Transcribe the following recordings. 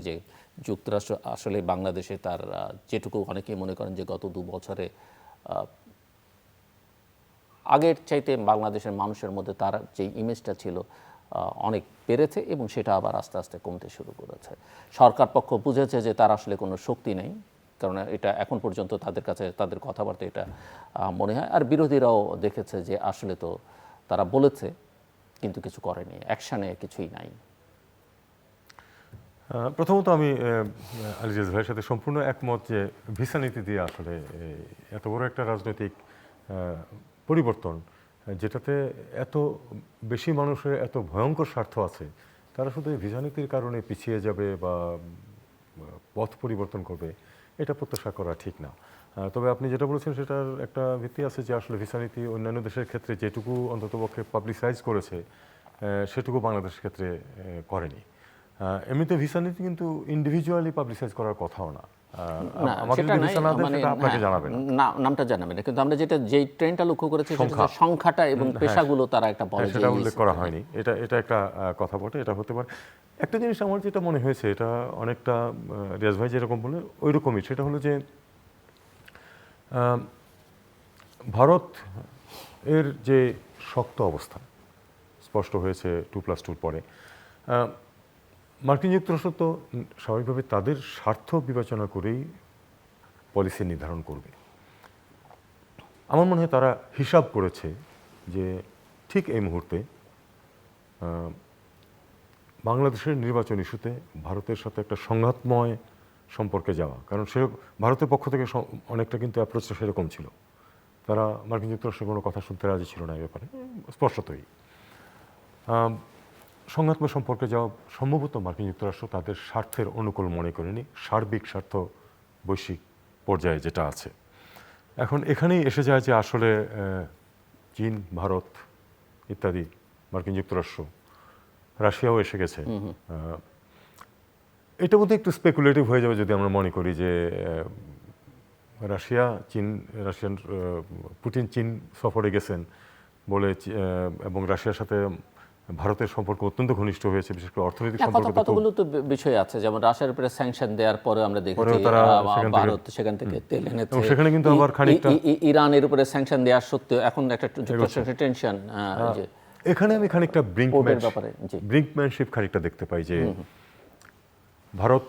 যে যুক্তরাষ্ট্র আসলে বাংলাদেশে তার যেটুকু অনেকেই মনে করেন যে গত দু বছরে আগের চাইতে বাংলাদেশের মানুষের মধ্যে তার যে ইমেজটা ছিল অনেক বেড়েছে এবং সেটা আবার আস্তে আস্তে কমতে শুরু করেছে। সরকার পক্ষ বুঝেছে যে তার আসলে কোনো শক্তি নেই, কারণ এটা এখন পর্যন্ত তাদের কাছে, তাদের কথাবার্তা এটা মনে হয়। আর বিরোধীরাও দেখেছে যে আসলে তো তারা বলেছে, কিন্তু কিছু করেনি। অ্যাকশানে কিছুই নাই। প্রথমত আমি আলিজাজ ভাইয়ের সাথে সম্পূর্ণ একমত যে ভিসা নীতি দিয়ে আসলে এত বড় একটা রাজনৈতিক পরিবর্তন, যেটাতে এত বেশি মানুষের এত ভয়ঙ্কর স্বার্থ আছে, তারা শুধু এই ভিসা নীতির কারণে পিছিয়ে যাবে বা পথ পরিবর্তন করবে, এটা প্রত্যাশা করা ঠিক না। তবে আপনি যেটা বলেছেন সেটার একটা ভিত্তি আছে যে আসলে ভিসা নীতি অন্যান্য দেশের ক্ষেত্রে যেটুকু অন্ততপক্ষে পাবলিসাইজ করেছে সেটুকু বাংলাদেশের ক্ষেত্রে করেনি। এমনিতে ভিসা নীতি কিন্তু ইন্ডিভিজুয়ালি পাবলিসাইজ করার কথাও না। মানে হ্যাঁ, নামটা জানাবে না। কিন্তু আমরা যেটা যেই ট্রেনটা লক্ষ্য করেছি সংখ্যাটা এবং পেশাগুলো তারা একটা বলে হ্যাঁ, সেটা উল্লেখ করা হয়নি। এটা এটা একটা কথা বটে এটা হতে পারে। একটা জিনিস আমার যেটা মনে হয়েছে এটা অনেকটা রিয়াজ ভাই যেরকম বলে ওই রকমই সেটা হলো যে ভারত এর যে শক্ত অবস্থা স্পষ্ট হয়েছে টু প্লাস টুর পরে মার্কিন যুক্তরাষ্ট্র তো স্বাভাবিকভাবে তাদের স্বার্থ বিবেচনা করেই পলিসি নির্ধারণ করবে। আমার মনে হয় তারা হিসাব করেছে যে ঠিক এই মুহূর্তে বাংলাদেশের নির্বাচন ইস্যুতে ভারতের সাথে একটা সংঘাতময় সম্পর্কে যাওয়া। কারণ সে ভারতের পক্ষ থেকে অনেকটা কিন্তু অ্যাপ্রোচটা সেরকম ছিল। তারা মার্কিন যুক্তরাষ্ট্রের কোনো কথা শুনতে রাজি ছিল না এই ব্যাপারে, স্পষ্টতই। সংঘাতময় সম্পর্কে যাওয়া সম্ভবত মার্কিন যুক্তরাষ্ট্র তাদের স্বার্থের অনুকূল মনে করেনি সার্বিক স্বার্থ বৈশ্বিক পর্যায়ে যেটা আছে। এখন এখানেই এসে যায় যে আসলে চীন ভারত ইত্যাদি মার্কিন যুক্তরাষ্ট্র রাশিয়াও এসে গেছে। এটা বোধহয় একটু স্পেকুলেটিভ হয়ে যাবে যদি আমরা মনে করি যে রাশিয়া চীন রাশিয়ান পুটিন চীন সফরে গেছেন বলে এবং রাশিয়ার সাথে ভারতের সম্পর্ক অত্যন্ত ঘনিষ্ঠ হয়েছে বিশেষ করে অর্থনৈতিক সম্পর্ক কতগুলো তো বিষয় আছে যেমন রাশিয়ার উপরে স্যাংশন দেওয়ার পরে আমরা দেখেছি ভারত সেখান থেকে তেল এনেছে। সেখানে কিন্তু আবার খানিকটা- ইরানের উপরে স্যাংশন দেওয়ার সত্ত্বেও এখন একটা যুক্তরাষ্ট্রের টেনশন এখানে আমি খানিকটা পোর্টের ব্যাপারে। ব্রিঙ্কম্যানশিপ খানিকটা দেখতে পাই যে ভারত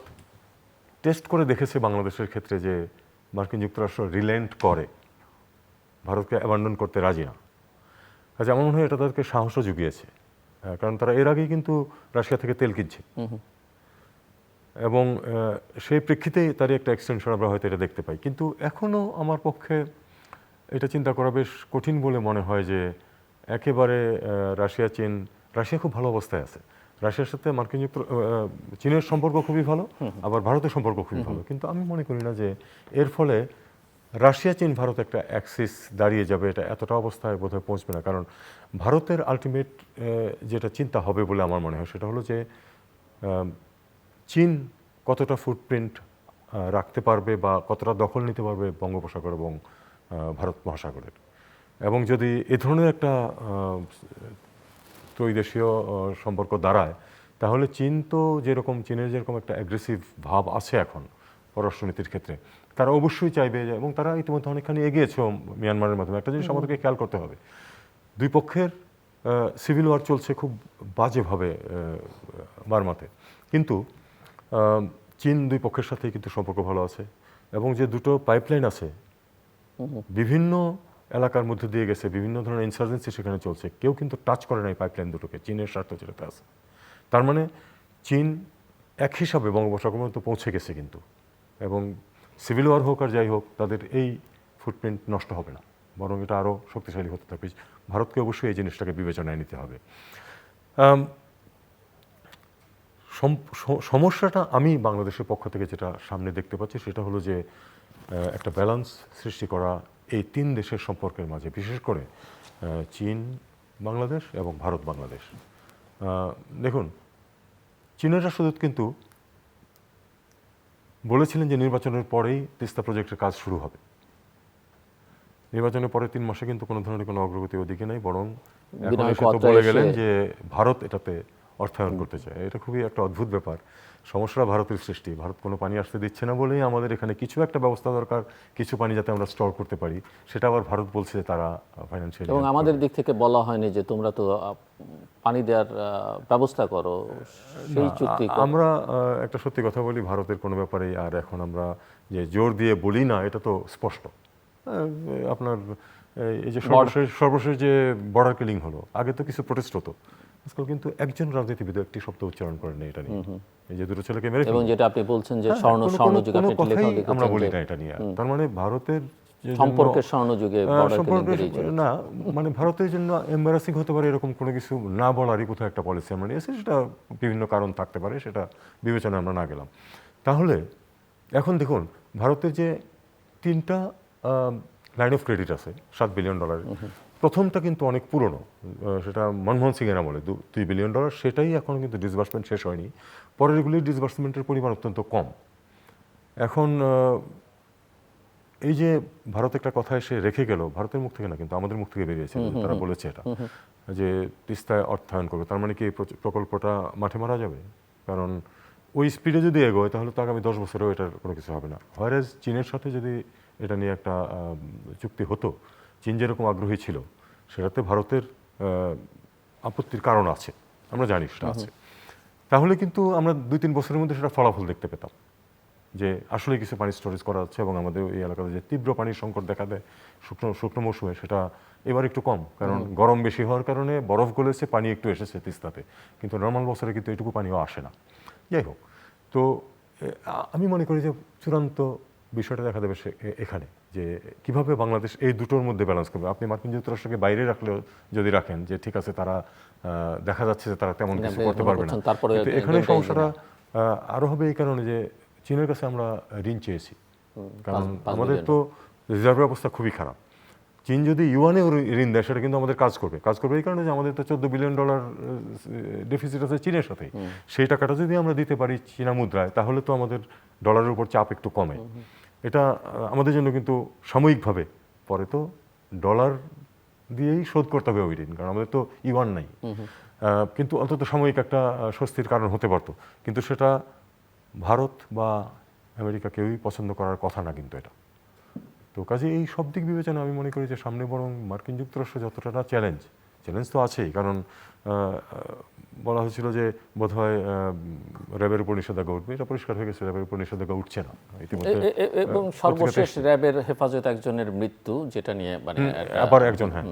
টেস্ট করে দেখেছে বাংলাদেশের ক্ষেত্রে যে মার্কিন যুক্তরাষ্ট্র রিলেন্ট করে। ভারতকে অ্যাবান্ডন করতে রাজি না। কাজে আমার মনে হয় এটা তাদেরকে সাহসও জুগিয়েছে। কারণ তারা এর আগেই কিন্তু রাশিয়া থেকে তেল কিনছে। এবং সেই প্রেক্ষিতেই তারই একটা এক্সটেনশন আমরা হয়তো এটা দেখতে পাই। কিন্তু এখনও আমার পক্ষে এটা চিন্তা করা বেশ কঠিন বলে মনে হয় যে একেবারে রাশিয়া চীন রাশিয়া খুব ভালো অবস্থায় আছে। রাশিয়ার সাথে মার্কিন যুক্ত চীনের সম্পর্ক খুবই ভালো আবার ভারতের সম্পর্ক খুবই ভালো। কিন্তু আমি মনে করি না যে এর ফলে রাশিয়া, চীন, ভারত একটা অ্যাক্সিস দাঁড়িয়ে যাবে, এটা এতটা অবস্থায় বোধহয় পৌঁছবে না। কারণ ভারতের আলটিমেট যেটা চিন্তা হবে বলে আমার মনে হয়, সেটা হলো যে চীন কতটা ফুটপ্রিন্ট রাখতে পারবে বা কতটা দখল নিতে পারবে বঙ্গোপসাগর এবং ভারত মহাসাগরের। এবং যদি এ ধরনের একটা ত্রৈদেশীয় সম্পর্ক দাঁড়ায়, তাহলে চীন তো যেরকম, চীনের যেরকম একটা অ্যাগ্রেসিভ ভাব আছে এখন পররাষ্ট্রনীতির ক্ষেত্রে তারা অবশ্যই চাইবে যে এবং তারা ইতিমধ্যে অনেকখানি এগিয়েছে মিয়ানমারের মাধ্যমে। একটা জিনিস আমাদেরকে খেয়াল করতে হবে। দুই পক্ষের সিভিল ওয়ার চলছে খুব বাজেভাবে বার্মাতে কিন্তু চীন দুই পক্ষের সাথেই কিন্তু সম্পর্ক ভালো আছে এবং যে দুটো পাইপলাইন আছে বিভিন্ন এলাকার মধ্যে দিয়ে গেছে বিভিন্ন ধরনের ইনসার্জেন্সি সেখানে চলছে। কেউ কিন্তু টাচ করে নাই পাইপলাইন দুটোকে চীনের স্বার্থ যেটাতে আছে। তার মানে চীন এক হিসাবে বঙ্গোপসাগর পর্যন্ত পৌঁছে গেছে কিন্তু। এবং সিভিল ওয়ার হোক আর যাই হোক, তাদের এই ফুটপ্রিন্ট নষ্ট হবে না। বরং এটা আরও শক্তিশালী হতে থাকবে। ভারতকে অবশ্যই এই জিনিসটাকে বিবেচনায় নিতে হবে। সমস্যাটা আমি বাংলাদেশের পক্ষ থেকে যেটা সামনে দেখতে পাচ্ছি, সেটা হলো যে একটা ব্যালেন্স সৃষ্টি করা এই তিন দেশের সম্পর্কের মাঝে, বিশেষ করে চীন, বাংলাদেশ এবং ভারত বাংলাদেশ দেখুন, চীনের রাষ্ট্রদূত কিন্তু বলেছিলেন যে নির্বাচনের পরেই তিস্তা প্রজেক্টের কাজ শুরু হবে। নির্বাচনের পরে তিন মাসে কিন্তু কোনো ধরনের কোনো অগ্রগতি ওদিকে নেই বরং বলে গেলেন যে ভারত এটাতে অর্থায়ন করতে চায়। এটা খুবই একটা অদ্ভুত ব্যাপার। সমস্যাটা ভারতের সৃষ্টি। ভারত কোনো পানি আসতে দিচ্ছে না বলেই আমাদের এখানে কিছু একটা ব্যবস্থা দরকার কিছু পানি যাতে আমরা স্টোর করতে পারি। সেটা আবার ভারত বলছে তারা ফাইন্যান্সিয়ালি এবং আমাদের দিক থেকে বলা হয়নি যে তোমরা তো পানি দেওয়ার ব্যবস্থা করো সেই চুক্তি আমরা একটা সত্যি কথা বলি ভারতের কোনো ব্যাপারে আর এখন আমরা যে জোর দিয়ে বলি না এটা তো স্পষ্ট। আপনার এই যে সর্বশেষ সর্বশেষ যে বর্ডার কিলিং হলো আগে তো কিছু প্রোটেস্ট হতো। আজকাল কিন্তু একজন রাজনীতিবিদ একটি শব্দ উচ্চারণ করেন না এটা নিয়ে। এই যে দুটো ছেলেকে মেরে এবং যেটা আপনি বলছেন যে হ্যাঁ, স্বর্ণ স্বর্ণ যুগে আপনি আমরা বলি না এটা নিয়ে। তার মানে ভারতের সম্পর্কের স্বর্ণ যুগে আহ, বর্ডার সম্পর্কে কিলিং না মানে ভারতের জন্য এম্বারাসিং হতে পারে এরকম কোনো কিছু না বলারই কোথাও একটা পলিসি আমরা নিয়েছি সেটা বিভিন্ন কারণ থাকতে পারে সেটা বিবেচনায় আমরা না গেলাম। তাহলে এখন দেখুন ভারতের যে তিনটা লাইন অফ ক্রেডিট আছে সাত বিলিয়ন ডলারের প্রথমটা কিন্তু অনেক পুরনো সেটা মনমোহন সিংয়ের আমলে দু- দুই বিলিয়ন ডলার সেটাই এখন কিন্তু ডিসবার্সমেন্ট শেষ হয়নি। পরের এগুলির ডিসবার্সমেন্টের পরিমাণ অত্যন্ত কম। এখন এই যে ভারত একটা কথা এসে রেখে গেল ভারতের মুখ থেকে না কিন্তু আমাদের মুখ থেকে বেরিয়েছে তারা বলেছে এটা। যে তিস্তায় অর্থায়ন করবে তার মানে কি এই প্রকল্পটা মাঠে মারা যাবে? কারণ ওই স্পিডে যদি এগোয় তাহলে তো আগামী দশ বছরেও এটার কোনো কিছু হবে না। হয়রাজ চীনের সাথে যদি এটা নিয়ে একটা চুক্তি হতো চীন যেরকম আগ্রহী ছিল সেটাতে ভারতের আপত্তির কারণ আছে। আমরা জানি সেটা আছে। তাহলে কিন্তু আমরা দুই তিন বছরের মধ্যে সেটা ফলাফল দেখতে পেতাম। যে আসলে কিছু পানি স্টোরেজ করা হচ্ছে এবং আমাদের এই এলাকাতে যে তীব্র পানির সংকট দেখা দেয় শুকনো শুকনো মৌসুমে সেটা এবার একটু কম। কারণ গরম বেশি হওয়ার কারণে বরফ গলেছে পানি একটু এসেছে তিস্তাতে। কিন্তু নর্মাল বছরে কিন্তু এটুকু পানিও আসে না। যাই হোক তো আমি মনে করি যে চূড়ান্ত বিষয়টা দেখা দেবে সে- এখানে যে কীভাবে বাংলাদেশ এই দুটোর মধ্যে ব্যালেন্স করবে। আপনি মার্কিন যুক্তরাষ্ট্রকে বাইরে রাখলেও যদি রাখেন যে ঠিক আছে তারা দেখা যাচ্ছে যে তারা তেমন কিছু করতে পারবে না। এখানে সমস্যাটা আহ, আরও হবে এই কারণে যে চীনের কাছে আমরা ঋণ চেয়েছি। কারণ আমাদের তো রিজার্ভ অবস্থা খুবই খারাপ। চীন যদি ইউয়ানেও ঋণ দেয় সেটা কিন্তু আমাদের কাজ করবে। কাজ করবে এই কারণে যে আমাদের তো চোদ্দ বিলিয়ন ডলার ডেফিসিট আছে চীনের সাথে সেই টাকাটা যদি আমরা দিতে পারি চীনা মুদ্রায় তাহলে তো আমাদের ডলারের উপর চাপ একটু কমে। এটা আমাদের জন্য কিন্তু সাময়িকভাবে। পরে তো ডলার দিয়েই শোধ করতে হবে ওই ঋণ কারণ আমাদের তো ইউয়ান নাই। কিন্তু অন্তত সাময়িক একটা স্বস্তির কারণ হতে পারতো। কিন্তু সেটা ভারত বা আমেরিকা কেউই পছন্দ করার কথা না কিন্তু এটা। তো কাজে এই সব দিক বিবেচনা আমি মনে করি যে সামনে বরং মার্কিন যুক্তরাষ্ট্র যতটা চ্যালেঞ্জ চ্যালেঞ্জ তো আছেই। কারণ বলা হয়েছিল যে বোধহয় আহ, র্যাবের উপর নিষেধাজ্ঞা উঠবে। এটা পরিষ্কার হয়ে গেছে র্যাবের উপর নিষেধাজ্ঞা উঠছে না। ইতিমধ্যে এবং সর্বশেষ র্যাবের হেফাজত একজনের মৃত্যু যেটা নিয়ে মানে আবার একজন হ্যাঁ।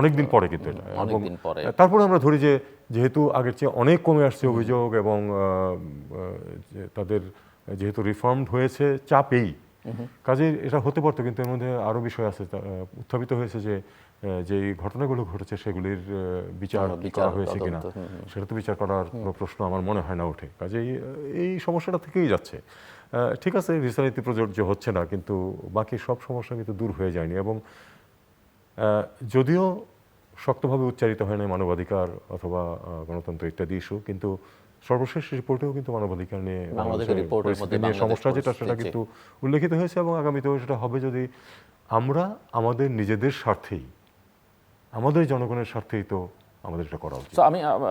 অনেকদিন পরে কিন্তু এটা। এবং অনেকদিন পরে। তারপরে আমরা ধরি যে যেহেতু আগের চেয়ে অনেক কমে আসছে অভিযোগ এবং তাদের যেহেতু রিফর্মড হয়েছে চাপেই। কাজে এটা হতে পারতো কিন্তু এর মধ্যে আরও বিষয় আছে উত্থাপিত হয়েছে যে যে ঘটনাগুলো ঘটেছে সেগুলির বিচার কি বিচার, করা হয়েছে কিনা। সেটা তো বিচার করার কোনো প্রশ্ন আমার মনে হয় না ওঠে। কাজেই এই সমস্যাটা থেকেই যাচ্ছে। ঠিক আছে ভিসা নীতি প্রযোজ্য হচ্ছে না কিন্তু বাকি সব সমস্যা কিন্তু দূর হয়ে যায়নি এবং যদিও শক্তভাবে উচ্চারিত হয় না মানবাধিকার অথবা গণতন্ত্র ইত্যাদি ইস্যু কিন্তু সর্বশেষ রিপোর্টেও কিন্তু মানবাধিকার নিয়ে সমস্যা যেটা সেটা কিন্তু উল্লেখিত হয়েছে এবং আগামীতেও সেটা হবে যদি আমরা আমাদের নিজেদের স্বার্থেই আমাদের জনগণের স্বার্থেই তো আমাদের এটা করা উচিত। আমি